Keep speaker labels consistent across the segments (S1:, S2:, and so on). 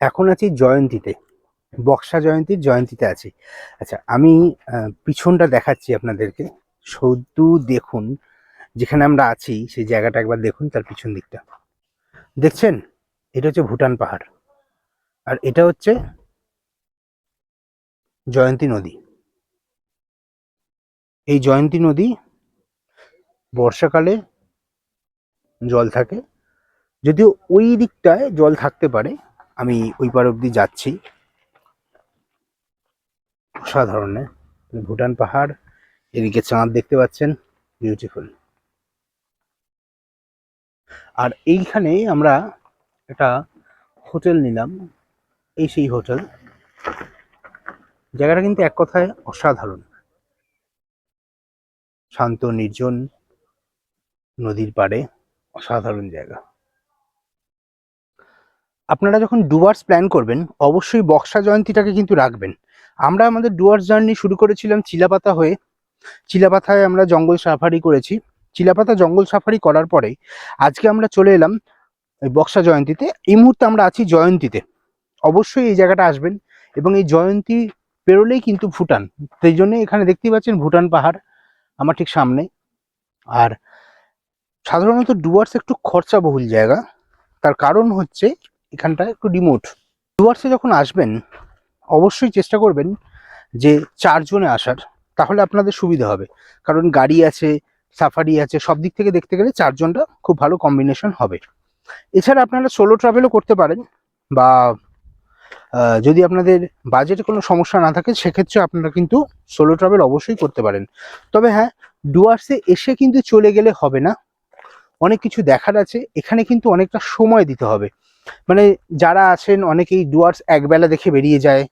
S1: এখন আছি জয়ন্তীতে, বক্সা জয়ন্তীর জয়ন্তীতে আছি। আচ্ছা আমি পিছনটা দেখাচ্ছি আপনাদেরকে। শুধু দেখুন, যেখানে আমরা আছি, সেই জায়গাটা একবার দেখুন, তার পিছন দিকটা। দেখছেন? এটা হচ্ছে ভুটান পাহাড়। আর এটা হচ্ছে জয়ন্তী নদী। এই জয়ন্তী নদী বর্ষাকালে জল থাকে। যদিও ওই দিকটায় জল থাকতে পারে, আমি ওই পার অব্দি যাচ্ছি। অসাধারণে। ভুটান পাহাড়, এদিকে চাঁদ দেখতে পাচ্ছেন বিউটিফুল আর এইখানে আমরা একটা হোটেল নিলাম, এই সেই হোটেল। জায়গাটা কিন্তু এক কথায় অসাধারণ। শান্ত, নির্জন নদীর পাড়ে, অসাধারণ জায়গা। আপনারা যখন ডুয়ার্স প্ল্যান করবেন, অবশ্যই বক্সা জয়ন্তীটাকে কিন্তু রাখবেন। আমরা আমাদের ডুয়ার্স জার্নি শুরু করেছিলাম চিলাপাতা হয়ে। চিলাপাতায় আমরা জঙ্গল সাফারি করেছি। চিলাপাতা জঙ্গল সাফারি করার পরে আজকে আমরা চলে এলাম এই বক্সা জয়ন্তীতে। এই মুহূর্তে আমরা আছি জয়ন্তীতে। অবশ্যই এই জায়গাটা আসবেন এবং এই জয়ন্তী পেরোলেই কিন্তু ভুটান। সেই জন্য এখানে দেখতেই পাচ্ছেন ভুটান পাহাড়। আমার ঠিক সামনে আর সাধারণত ডুয়ার্স একটু খরচাবহুল জায়গা। তার কারণ হচ্ছে এখানটা একটু রিমোট ডুয়ার্সে যখন আসবেন, অবশ্যই চেষ্টা করবেন যে চারজনে আসার, তাহলে আপনাদের সুবিধা হবে। কারণ গাড়ি আছে, সাফারি আছে, সব দিক থেকে দেখতে গেলে চারজনটা খুব ভালো কম্বিনেশন হবে। এছাড়া আপনারা সোলো ট্রাভেলও করতে পারেন বা যদি আপনাদের বাজেটে কোনো সমস্যা না থাকে, সেক্ষেত্রে আপনারা কিন্তু সোলো ট্রাভেল অবশ্যই করতে পারেন। তবে হ্যাঁ ডুয়ার্সে এসে কিন্তু চলে গেলে হবে না। অনেক কিছু দেখার আছে, এখানে কিন্তু অনেকটা সময় দিতে হবে। মানে যারা আছেন, অনেকেই ডুয়ার্স একবেলা দেখে বেরিয়ে যায়।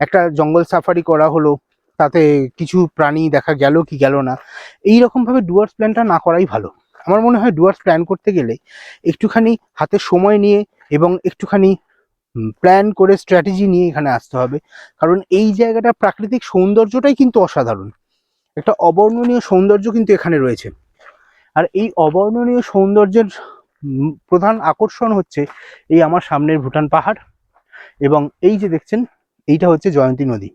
S1: একটা জঙ্গল সাফারি করা হলো, তাতে কিছু প্রাণী দেখা গেল কি গেল না। এই রকম ভাবে ডুয়ার্স প্ল্যানটা না করাই ভালো। আমার মনে হয় ডুয়ার্স প্ল্যান করতে গেলে একটুখানি হাতে সময় নিয়ে এবং একটুখানি প্ল্যান করে স্ট্র্যাটেজি নিয়ে এখানে আসতে হবে। কারণ এই জায়গাটা প্রাকৃতিক সৌন্দর্যটাই কিন্তু অসাধারণ। একটা অবর্ণনীয় সৌন্দর্য কিন্তু এখানে রয়েছে। আর এই অবর্ণনীয় সৌন্দর্যের প্রধান আকর্ষণ হচ্ছে এই আমার সামনের ভুটান পাহাড় এবং এই যে দেখছেন, এইটা হচ্ছে জয়ন্তী নদী।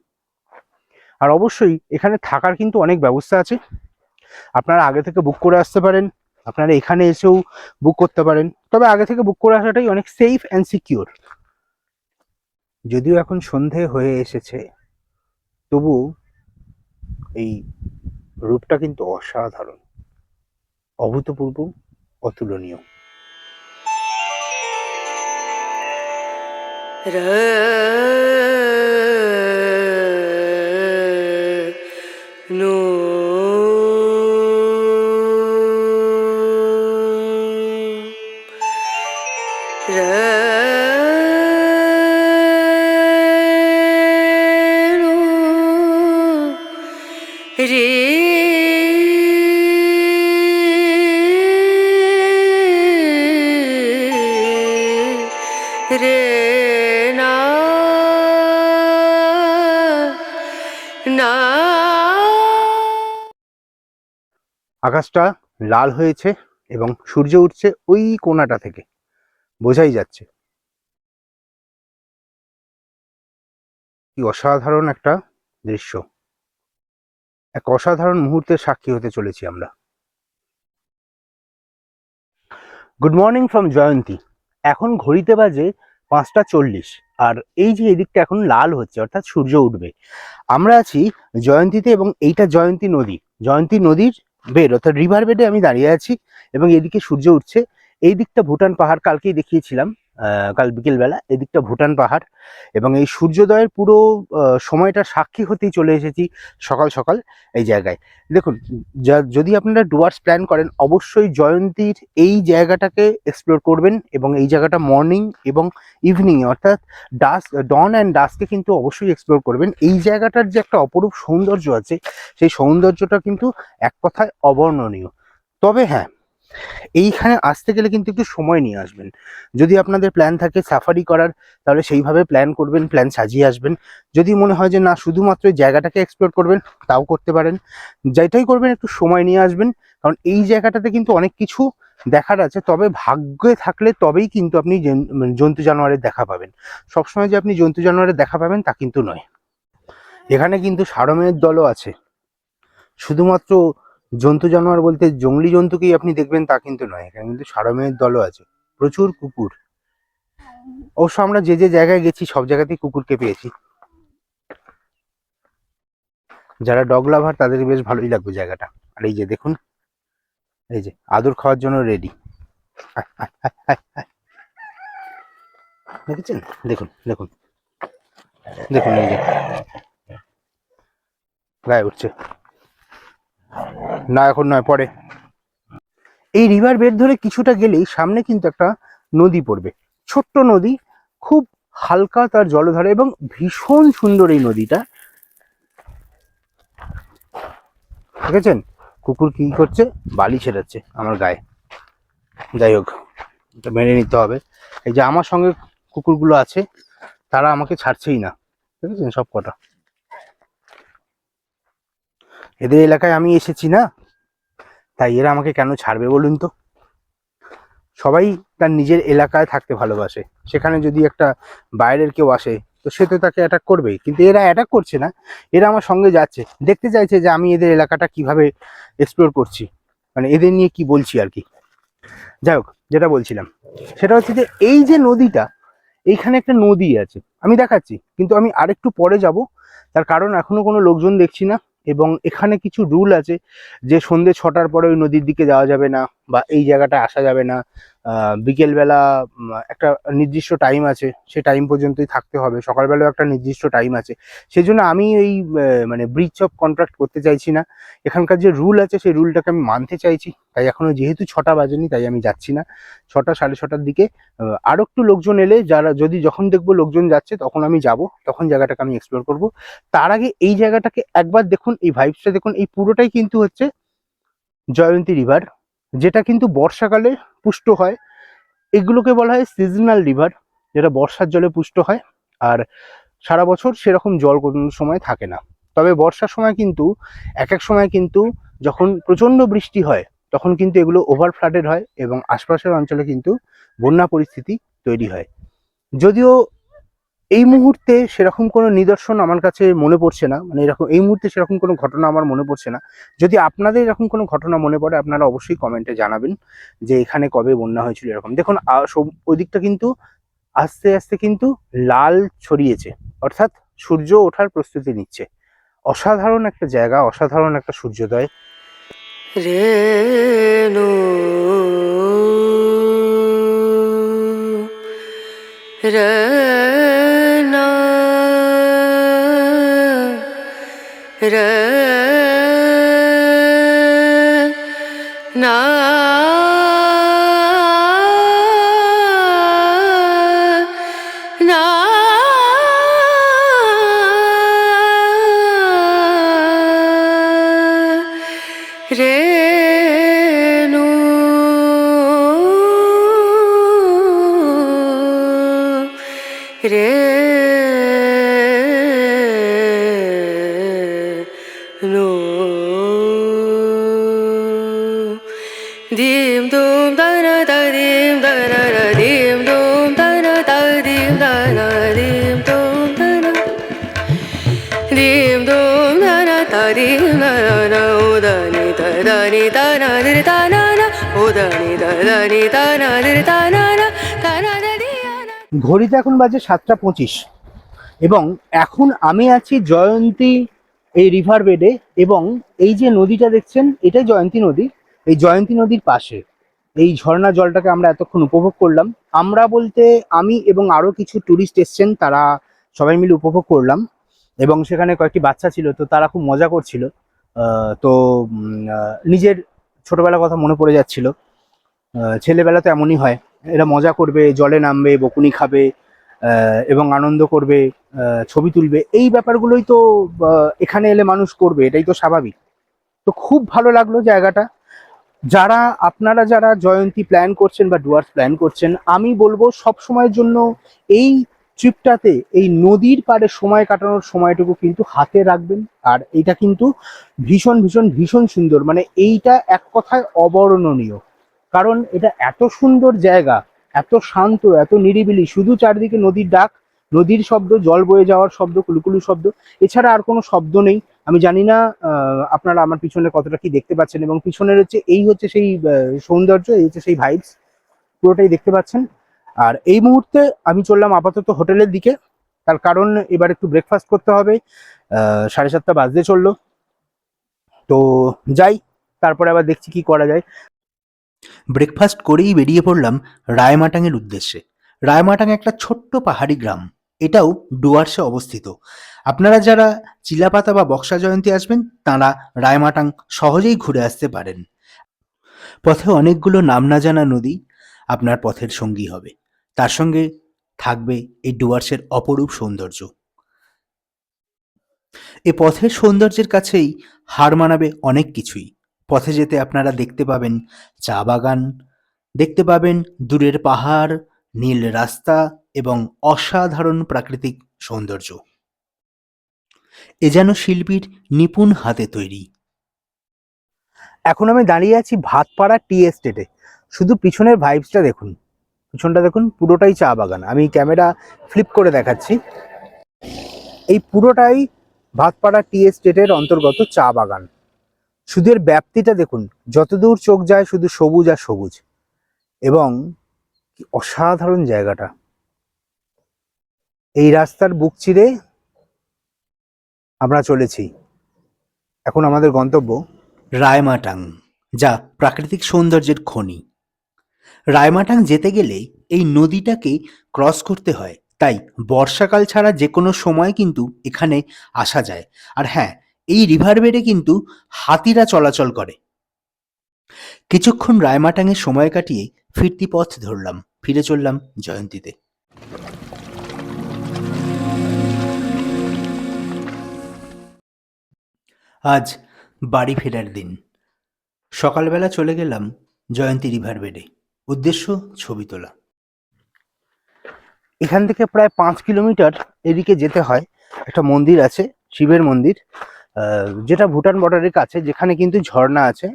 S1: আর অবশ্যই এখানে থাকার কিন্তু অনেক ব্যবস্থা আছে। আপনারা আগে থেকে বুক করে আসতে পারেন, আপনারা এখানে এসেও বুক করতে পারেন। তবে আগে থেকে বুক করে আসাটাই অনেক সেফ অ্যান্ড সিকিউর যদিও এখন সন্ধে হয়ে এসেছে তবু এই রূপটা কিন্তু অসাধারণ অভূতপূর্ব অতুলনীয়।
S2: र
S1: আকাশটা লাল হয়েছে এবং সূর্য উঠছে ওই কোণাটা থেকে। বোঝাই যাচ্ছে। কি অসাধারণ একটা দৃশ্য। এক অসাধারণ মুহূর্তের সাক্ষী হতে চলেছি আমরা। গুড মর্নিং ফ্রম জয়ন্তী এখন ঘড়িতে বাজে পাঁচটা চল্লিশ আর এই যে এদিকটা এখন লাল হচ্ছে, অর্থাৎ সূর্য উঠবে। আমরা আছি জয়ন্তীতে এবং এইটা জয়ন্তী নদী। জয়ন্তী নদীর বেড অর্থাৎ রিভার বেডে আমি দাঁড়িয়ে আছি এবং এদিকে সূর্য উঠছে। এই দিকটা ভুটান পাহাড়, কালকেই দেখিয়েছিলাম। কাল বিকেলবেলা এদিকটা ভুটান পাহাড় এবং এই সূর্যোদয়ের পুরো সময়টা সাক্ষী হতেই চলে এসেছি সকাল সকাল এই জায়গায়। দেখুন যদি আপনারা ডুয়ার্স প্ল্যান করেন, অবশ্যই জয়ন্তীর এই জায়গাটাকে এক্সপ্লোর করবেন এবং এই জায়গাটা মর্নিং এবং ইভিনিং অর্থাৎ ডাস ডন অ্যান্ড ডাস্কে কিন্তু অবশ্যই এক্সপ্লোর করবেন। এই জায়গাটার যে একটা অপরূপ সৌন্দর্য আছে, সেই সৌন্দর্যটা কিন্তু এক কথায় অবর্ণনীয়। তবে হ্যাঁ এইখানে আসতে গেলে কিন্তু একটু সময় নিয়ে আসবেন। যদি আপনাদের প্ল্যান থাকে সাফারি করার, তাহলে সেইভাবে প্ল্যান করবেন প্ল্যান সাজিয়ে আসবেন। যদি মনে হয় যে না, শুধুমাত্র জায়গাটাকে এক্সপ্লোর করবেন, তাও করতে পারেন। যেটাই করবেন, একটু সময় নিয়ে আসবেন। কারণ এই জায়গাটাতে কিন্তু অনেক কিছু দেখার আছে। তবে ভাগ্যে থাকলে তবেই কিন্তু আপনি মানে জন্তু জানোয়ারের দেখা পাবেন। সবসময় যে আপনি জন্তু জানোয়ারের দেখা পাবেন, তা কিন্তু নয়। এখানে কিন্তু সারমেয়ের দলও আছে। শুধুমাত্র জন্তু জানোয়ার বলতে জঙ্গলি জন্তুকেই আপনি দেখবেন তা কিন্তু নয়। এখানে কিন্তু সারমেয়ের দলও আছে। প্রচুর কুকুর। অবশ্য আমরা যে যে জায়গায় গেছি, সব জায়গাতেই কুকুরকে পেয়েছি। যারা ডগ লাভার তাদের বেশ ভালোই লাগবে জায়গাটা। আর এই যে দেখুন, এই যে আদর খাওয়ার জন্য রেডি দেখেছেন? দেখুন দেখুন। দেখুন এই যে। গায়ে উঠছে। না, এখন নয়, পরে। এই রিভার বেড ধরে কিছুটা গেলেই সামনে কিন্তু একটা নদী পড়বে। ছোট্ট নদী, খুব হালকা তার জলধারে এবং ভীষণ সুন্দর এই নদীটা। দেখেছেন? কুকুর কি করছে? বালি ছেড়াচ্ছে আমার গায়ে। যাই হোক, এটা মেনে নিতে হবে। এই যে আমার সঙ্গে কুকুরগুলো আছে, তারা আমাকে ছাড়ছেই না। দেখেছেন সব কটা? এদের এলাকায় আমি এসেছি না? তাই এরা আমাকে কেন ছাড়বে বলুন তো? সবাই তার নিজের এলাকায় থাকতে ভালোবাসে। সেখানে যদি একটা বাইরের কেউ আসে, তো সে তো তাকে অ্যাটাক করবেই। কিন্তু এরা অ্যাটাক করছে না। এরা আমার সঙ্গে যাচ্ছে। দেখতে চাইছে যে আমি এদের এলাকাটা কীভাবে এক্সপ্লোর করছি। মানে এদের নিয়ে কি বলছি আর কি। যাই হোক, যেটা বলছিলাম। সেটা হচ্ছে যে এই যে নদীটা, এইখানে একটা নদী আছে। আমি দেখাচ্ছি, কিন্তু আমি আরেকটু পরে যাব। তার কারণ এখনও কোনো লোকজন দেখছি না। এবং এখানে কিছু রুল আছে যে সন্ধে ছটার পরে ওই নদীর দিকে যাওয়া যাবে না। বা এই জায়গাটা আসা যাবে না। বিকেলবেলা একটা নির্দিষ্ট টাইম আছে সে টাইম পর্যন্তই থাকতে হবে। সকালবেলাও একটা নির্দিষ্ট টাইম আছে। সেই জন্য আমি এই মানে ব্রিজ অফ কন্ট্রাক্ট করতে চাইছি না। এখানকার যে রুল আছে সেই রুলটাকে আমি মানতে চাইছি। তাই এখনও যেহেতু ছটা বাজেনি তাই আমি যাচ্ছি না। ছটা সাড়ে ছটার দিকে আহ, আরও একটু লোকজন এলে যারা যদি যখন দেখব লোকজন যাচ্ছে তখন আমি যাব। তখন জায়গাটাকে আমি এক্সপ্লোর করব। তার আগে এই জায়গাটাকে একবার দেখুন এই ভাইবসটা দেখুন। এই পুরোটাই কিন্তু হচ্ছে জয়ন্তী রিভার যেটা কিন্তু বর্ষাকালে পুষ্ট হয়। এগুলোকে বলা হয় সিজনাল রিভার যেটা বর্ষার জলে পুষ্ট হয়। আর সারা বছর সেরকম জল কোনো সময় থাকে না। তবে বর্ষার সময় কিন্তু এক এক সময় কিন্তু যখন প্রচণ্ড বৃষ্টি হয়, তখন কিন্তু এগুলো ওভার ফ্লাডেড হয় এবং আশপাশের অঞ্চলে কিন্তু বন্যা পরিস্থিতি তৈরি হয়। যদিও এই মুহূর্তে সেরকম কোনো নিদর্শন আমার কাছে মনে পড়ছে না। মানে এরকম, এই মুহূর্তে সেরকম কোনো ঘটনা আমার মনে পড়ছে না। যদি আপনাদের এরকম কোনো ঘটনা মনে পড়ে, আপনারা অবশ্যই কমেন্টে জানাবেন যে এখানে কবে বন্যা হয়েছিল এরকম। দেখুন সব- ওদিকটা কিন্তু আস্তে আস্তে কিন্তু লাল ছড়িয়েছে। অর্থাৎ সূর্য ওঠার প্রস্তুতি নিচ্ছে। অসাধারণ একটা জায়গা, অসাধারণ একটা সূর্যোদয়।
S2: রেণু রনা রনা না রেণু রে
S1: ঘড়িতে এখন বাজে সাতটা পঁচিশ এবং এখন আমি আছি জয়ন্তী এই রিভার বেডে এবং এই যে নদীটা দেখছেন, এটাই জয়ন্তী নদী। এই জয়ন্তী নদীর পাশে এই ঝর্ণা জলটাকে আমরা এতক্ষণ উপভোগ করলাম। আমরা বলতে আমি এবং আরও কিছু টুরিস্ট এসছেন, তারা সবাই মিলে উপভোগ করলাম এবং সেখানে কয়েকটি বাচ্চা ছিল, তো তারা খুব মজা করছিল। তো নিজের ছোটবেলার কথা মনে পড়ে যাচ্ছিল। ছেলেবেলা তো এমনই হয়। এরা মজা করবে, জলে নামবে, বকুনি খাবে এবং আনন্দ করবে ছবি তুলবে। এই ব্যাপারগুলোই তো এখানে এলে মানুষ করবে, এটাই তো স্বাভাবিক। তো খুব ভালো লাগল জায়গাটা। যারা, আপনারা যারা জয়ন্তী প্ল্যান করছেন বা ডুয়ার্স প্ল্যান করছেন, আমি বলব সব সময়ের জন্য এই ট্রিপটাতে এই নদীর পাড়ে সময় কাটানোর সময়টুকু কিন্তু হাতে রাখবেন। আর এটা কিন্তু ভীষণ ভীষণ ভীষণ সুন্দর। মানে এইটা এক কথায় অবর্ণনীয়। কারণ এটা এত সুন্দর জায়গা, এত শান্ত, এত নিরিবিলি। শুধু চারিদিকে নদীর ডাক, নদীর শব্দ, জল বয়ে যাওয়ার শব্দ, কুলুকুলু শব্দ, এছাড়া আর কোনো শব্দ নেই। আমি জানি না আপনারা আমার পিছনে কতটা কি দেখতে পাচ্ছেন এবং পিছনের হচ্ছে, এই হচ্ছে সেই সৌন্দর্য, এই হচ্ছে সেই ভাইবস পুরোটাই দেখতে পাচ্ছেন। আর এই মুহূর্তে আমি চললাম আপাতত হোটেলের দিকে। তার কারণ এবার একটু ব্রেকফাস্ট করতে হবে। সাড়ে সাতটা বাজতে চলল। তো যাই, তারপরে আবার দেখছি কি করা যায়। ব্রেকফাস্ট করেই বেরিয়ে পড়লাম রায়মাটাংয়ের উদ্দেশ্যে। রায়মাটাং একটা ছোট্ট পাহাড়ি গ্রাম। এটাও ডুয়ার্সে অবস্থিত। আপনারা যারা চিলাপাতা বা বক্সা জয়ন্তী আসবেন, তাঁরা রায়মাটাং সহজেই ঘুরে আসতে পারেন। পথে অনেকগুলো নাম না জানা নদী আপনার পথের সঙ্গী হবে। তার সঙ্গে থাকবে এই ডুয়ার্সের অপরূপ সৌন্দর্য। এ পথের সৌন্দর্যের কাছেই হার মানাবে অনেক কিছুই। পথে যেতে আপনারা দেখতে পাবেন চা বাগান, দেখতে পাবেন দূরের পাহাড়, নীল রাস্তা এবং অসাধারণ প্রাকৃতিক সৌন্দর্য। এ যেন শিল্পীর নিপুণ হাতে তৈরি। এখন আমি দাঁড়িয়ে আছি ভাতপাড়া টি এস্টেটে। শুধু পিছনের ভাইবসটা দেখুন। পিছনটা দেখুন, পুরোটাই চা বাগান। আমি ক্যামেরা ফ্লিপ করে দেখাচ্ছি। এই পুরোটাই ভাতপাড়া টি এস্টেটের অন্তর্গত চা বাগান। শুধু এর ব্যাপ্তিটা দেখুন, যতদূর চোখ যায় শুধু সবুজ আর সবুজ। এবং অসাধারণ জায়গাটা। এই রাস্তার বুক চিরে আমরা চলেছি। এখন আমাদের গন্তব্য রায়মাটাং, যা প্রাকৃতিক সৌন্দর্যের খনি। রায়মাটাং যেতে গেলে এই নদীটাকে ক্রস করতে হয়। তাই বর্ষাকাল ছাড়া যে কোনো সময় কিন্তু এখানে আসা যায়। আর হ্যাঁ এই রিভার বেডে কিন্তু হাতিরা চলাচল করে। কিছুক্ষণ রায়মাটাংয়ে সময় কাটিয়ে ফিরতি পথ ধরলাম। ফিরে চললাম জয়ন্তীতে। আজ বাড়ি ফেরার দিন। সকালবেলা চলে গেলাম জয়ন্তী রিভার বেডে উদ্দেশ্য ছবি তোলা। এখান থেকে প্রায় পাঁচ কিলোমিটার এদিকে যেতে হয়। একটা মন্দির আছে, শিবের মন্দির যেটা ভুটান বর্ডারের কাছে, যেখানে কিন্তু ঝর্ণা আছে।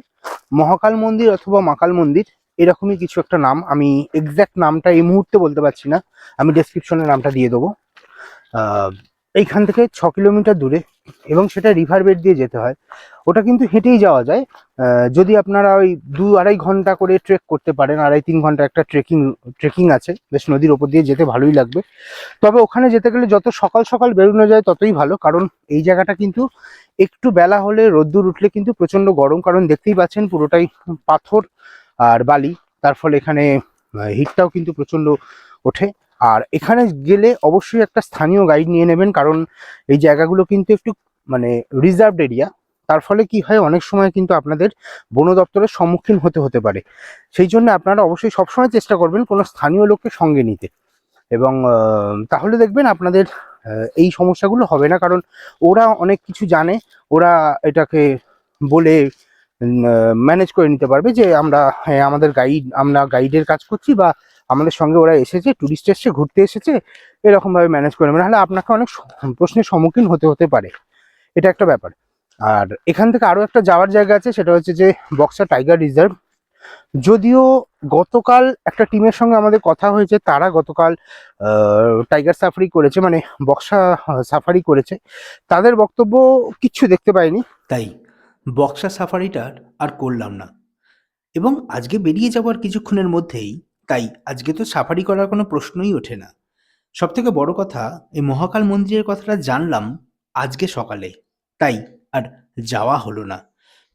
S1: মহাকাল মন্দির অথবা মাকাল মন্দির, এরকমই কিছু একটা নাম। আমি এক্স্যাক্ট নামটা এই মুহূর্তে বলতে পারছি না। আমি ডেসক্রিপশনে নামটা দিয়ে দেবো। এইখান থেকে ছ কিলোমিটার দূরে এবং সেটা রিভার বেড দিয়ে যেতে হয়। ওটা কিন্তু হেঁটেই যাওয়া যায়। যদি আপনারা ওই দু আড়াই ঘণ্টা করে ট্রেক করতে পারেন, আড়াই তিন ঘণ্টা একটা ট্রেকিং ট্রেকিং আছে, বেশ নদীর ওপর দিয়ে যেতে ভালোই লাগবে। তবে ওখানে যেতে গেলে যত সকাল সকাল বেরোনো যায় ততই ভালো, কারণ এই জায়গাটা কিন্তু একটু বেলা হলে রোদ্দুর উঠলে কিন্তু প্রচণ্ড গরম, কারণ দেখতেই পাচ্ছেন পুরোটাই পাথর আর বালি। তার ফলে এখানে হিটটাও কিন্তু প্রচণ্ড ওঠে। আর এখানে গেলে অবশ্যই একটা স্থানীয় গাইড নিয়ে নেবেন, কারণ এই জায়গাগুলো কিন্তু একটু মানে রিজার্ভড এরিয়া তার ফলে কি হয়, অনেক সময় কিন্তু আপনাদের বন দপ্তরের সম্মুখীন হতে হতে পারে। সেই জন্য আপনারা অবশ্যই সবসময় চেষ্টা করবেন কোনো স্থানীয় লোককে সঙ্গে নিতে। এবং তাহলে দেখবেন আপনাদের এই সমস্যাগুলো হবে না, কারণ ওরা অনেক কিছু জানে, ওরা এটাকে বলে ম্যানেজ করে নিতে পারবে যে আমরা হ্যাঁ আমাদের গাইড আমরা গাইডের কাজ করছি বা আমাদের সঙ্গে ওরা এসেছে টুরিস্ট এসছে, ঘুরতে এসেছে, এরকমভাবে ম্যানেজ করে নেবে। নাহলে আপনাকে অনেক প্রশ্নের সম্মুখীন হতে হতে পারে। এটা একটা ব্যাপার। আর এখান থেকে আরও একটা যাওয়ার জায়গা আছে, সেটা হচ্ছে যে বক্সা টাইগার রিজার্ভ যদিও গতকাল একটা টিমের সঙ্গে আমাদের কথা হয়েছে, তারা গতকাল টাইগার সাফারি করেছে মানে বক্সা সাফারি করেছে। তাদের বক্তব্য কিচ্ছু দেখতে পাইনি। তাই বক্সা সাফারিটার আর করলাম না। এবং আজকে বেরিয়ে যাওয়ার কিছুক্ষণের মধ্যেই তাই আজকে তো সাফারি করার কোনো প্রশ্নই ওঠে না। সব থেকে বড় কথা, এই মহাকাল মন্দিরের কথাটা জানলাম আজকে সকালে। তাই আর যাওয়া হলো না।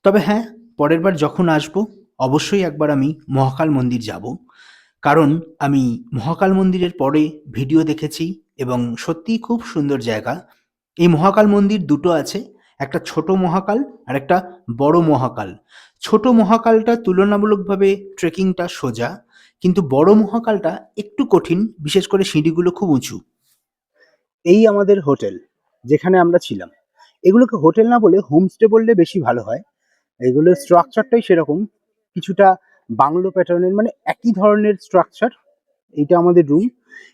S1: তবে হ্যাঁ পরের বার যখন আসব, অবশ্যই একবার আমি মহাকাল মন্দির যাব। কারণ আমি মহাকাল মন্দিরের পরে ভিডিও দেখেছি এবং সত্যিই খুব সুন্দর জায়গা। এই মহাকাল মন্দির দুটো আছে, একটা ছোট মহাকাল আর একটা বড় মহাকাল। ছোট মহাকালটা তুলনামূলকভাবে ট্রেকিংটা সোজা কিন্তু বড় মহাকালটা একটু কঠিন, বিশেষ করে সিঁড়িগুলো খুব উঁচু। এই আমাদের হোটেল, যেখানে আমরা ছিলাম। এগুলোকে হোটেল না বলে হোমস্টে বললে বেশি ভালো হয়। এগুলোর স্ট্রাকচারটাই সেরকম। কিছুটা বাংলো প্যাটার্নের মানে একই ধরনের স্ট্রাকচার। এইটা আমাদের রুম।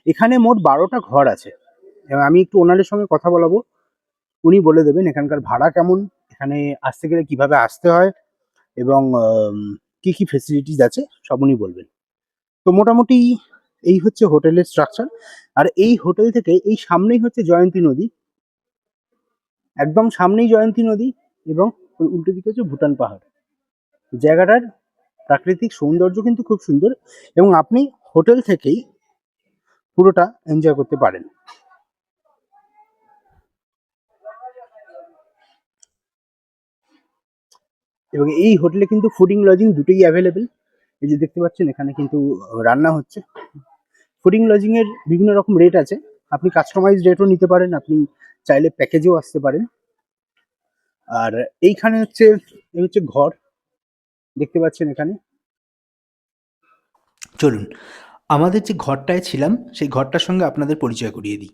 S1: এখানে মোট বারোটা ঘর আছে। আমি একটু ওনারের সঙ্গে কথা বলাবো। উনি বলে দেবেন এখানকার ভাড়া কেমন, এখানে আসতে গেলে কীভাবে আসতে হয়, এবং কি কি ফেসিলিটিস আছে, সব উনি বলবেন। তো মোটামুটি এই হচ্ছে হোটেলের স্ট্রাকচার আর এই হোটেল থেকে এই সামনেই হচ্ছে জয়ন্তী নদী। একদম সামনেই জয়ন্তী নদী এবং উল্টো দিকে হচ্ছে ভুটান পাহাড়। জায়গাটার প্রাকৃতিক সৌন্দর্য কিন্তু খুব সুন্দর এবং আপনি হোটেল থেকেই পুরোটা এনজয় করতে পারেন। এবং এই হোটেলে কিন্তু ফুডিং লজিং দুটোই অ্যাভেলেবেল এই যে দেখতে পাচ্ছেন, এখানে কিন্তু রান্না হচ্ছে। ফুডিং লজিং এর বিভিন্ন রকম রেট আছে। আপনি কাস্টমাইজ রেটও নিতে পারেন, আপনি চাইলে প্যাকেজেও আসতে পারেন। আর এইখানে হচ্ছে, এই হচ্ছে ঘর। দেখতে পাচ্ছেন এখানে। চলুন, আমাদের যে ঘরটায় ছিলাম, সেই ঘরটার সঙ্গে আপনাদের পরিচয় করিয়ে দিই।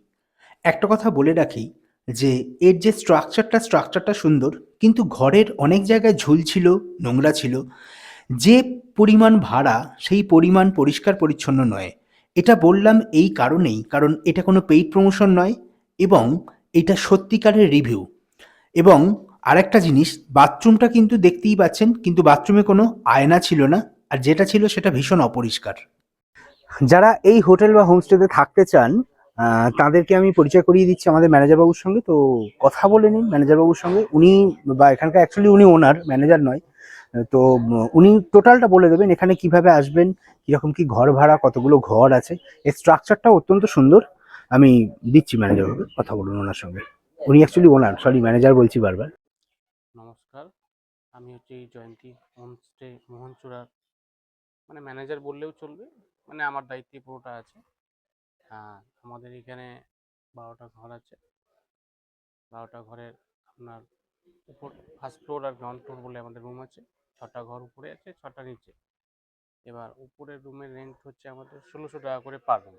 S1: একটা কথা বলে রাখি যে, এর যে স্ট্রাকচারটা স্ট্রাকচারটা সুন্দর, কিন্তু ঘরের অনেক জায়গায় ঝুল ছিল, নোংরা ছিল। যে পরিমাণ ভাড়া, সেই পরিমাণ পরিষ্কার পরিচ্ছন্ন নয়। এটা বললাম এই কারণেই, কারণ এটা কোনো পেইড প্রমোশন নয় এবং এটা সত্যিকারের রিভিউ এবং আরেকটা জিনিস, বাথরুমটা কিন্তু দেখতেই পাচ্ছেন, কিন্তু বাথরুমে কোনো আয়না ছিল না, আর যেটা ছিল সেটা ভীষণ অপরিষ্কার। যারা এই হোটেল বা হোমস্টেতে থাকতে চান তাদেরকে আমি পরিচয় করিয়ে দিচ্ছি আমাদের ম্যানেজার বাবুর সঙ্গে, তো কথা বলে নিন ম্যানেজার বাবুর সঙ্গে। উনি বা এখানকার অ্যাকচুয়ালি উনি ওনার ম্যানেজার নয়। তো উনি টোটালটা বলে দেবেন এখানে কীভাবে আসবেন, কীরকম কি ঘর ভাড়া, কতগুলো ঘর আছে। এর স্ট্রাকচারটা অত্যন্ত সুন্দর। আমি দিচ্ছি ম্যানেজারবাবু কথা বলুন ওনার সঙ্গে। উনি অ্যাকচুয়ালি ওনার সরি ম্যানেজার বলছি বারবার।
S3: নমস্কার, আমি হচ্ছে এই জয়ন্তী হোমস্টে মোহনচূড়ার মানে ম্যানেজার বললেও চলবে মানে আমার দায়িত্বে পুরোটা আছে। আর আমাদের এখানে বারোটা ঘর আছে। বারোটা ঘরের আপনার উপর ফার্স্ট ফ্লোর আর গ্রাউন্ড ফ্লোর বলে আমাদের রুম আছে। ছটা ঘর উপরে আছে, ছটা নিচে। এবার উপরের রুমের রেন্ট হচ্ছে আমাদের ষোলোশো টাকা করে পার রুম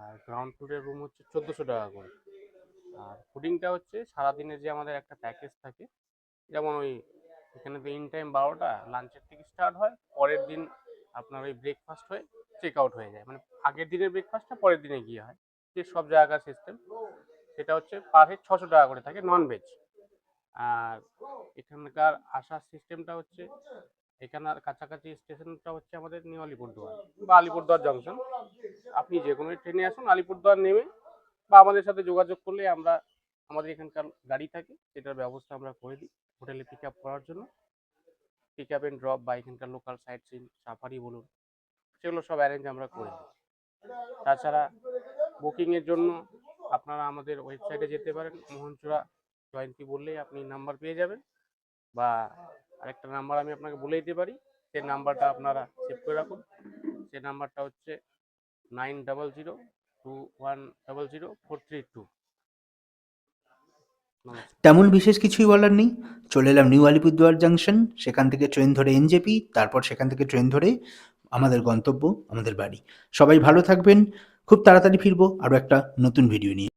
S3: আর গ্রাউন্ড ফ্লোরের রুম হচ্ছে চোদ্দোশো টাকা করে। আর ফুডিংটা হচ্ছে সারাদিনের যে আমাদের একটা প্যাকেজ থাকে, যেমন ওই এখানে তো ইন টাইম বারোটা লাঞ্চের থেকে স্টার্ট হয়, পরের দিন আপনার ওই ব্রেকফাস্ট হয়ে চেক আউট হয়ে যায়। মানে আগের দিনের ব্রেকফাস্টটা পরের দিনে গিয়ে হয়। যে সব জায়গার সিস্টেম সেটা হচ্ছে পার হেড ছশো টাকা করে থাকে নন ভেজ আর এখানকার আসার সিস্টেমটা হচ্ছে, এখানের কাছাকাছি স্টেশনটা হচ্ছে আমাদের নিউ আলিপুরদুয়ার বা আলিপুরদুয়ার জংশন আপনি যে কোনো ট্রেনে আসুন, আলিপুরদুয়ার নেমে বা আমাদের সাথে যোগাযোগ করলে আমরা, আমাদের এখানকার গাড়ি থাকে, সেটার ব্যবস্থা আমরা করে দিই হোটেলে পিক আপ করার জন্য। পিক আপ অ্যান্ড ড্রপ বা এখানকার লোকাল সাইট সিন সাফারি বলুন, সেগুলো সব অ্যারেঞ্জ আমরা করে দিই। তাছাড়া বুকিংয়ের জন্য আপনারা আমাদের ওয়েবসাইটে যেতে পারেন, মোহনচূড়া জয়ন্তী বললেই আপনি নাম্বার পেয়ে যাবেন বা আরেকটা নাম্বার আমি আপনাকে বলে দিতে পারি। সেই নাম্বারটা আপনারা সেভ করে রাখুন। সেই নাম্বারটা হচ্ছে nine double zero two one double zero four three two
S1: তেমন বিশেষ কিছুই বলার নেই। চলে এলাম নিউ আলিপুরদুয়ার জাংশন সেখান থেকে ট্রেন ধরে এনজেপি তারপর সেখান থেকে ট্রেন ধরে আমাদের গন্তব্য, আমাদের বাড়ি। সবাই ভালো থাকবেন। খুব তাড়াতাড়ি ফিরবো আরও একটা নতুন ভিডিও নিয়ে।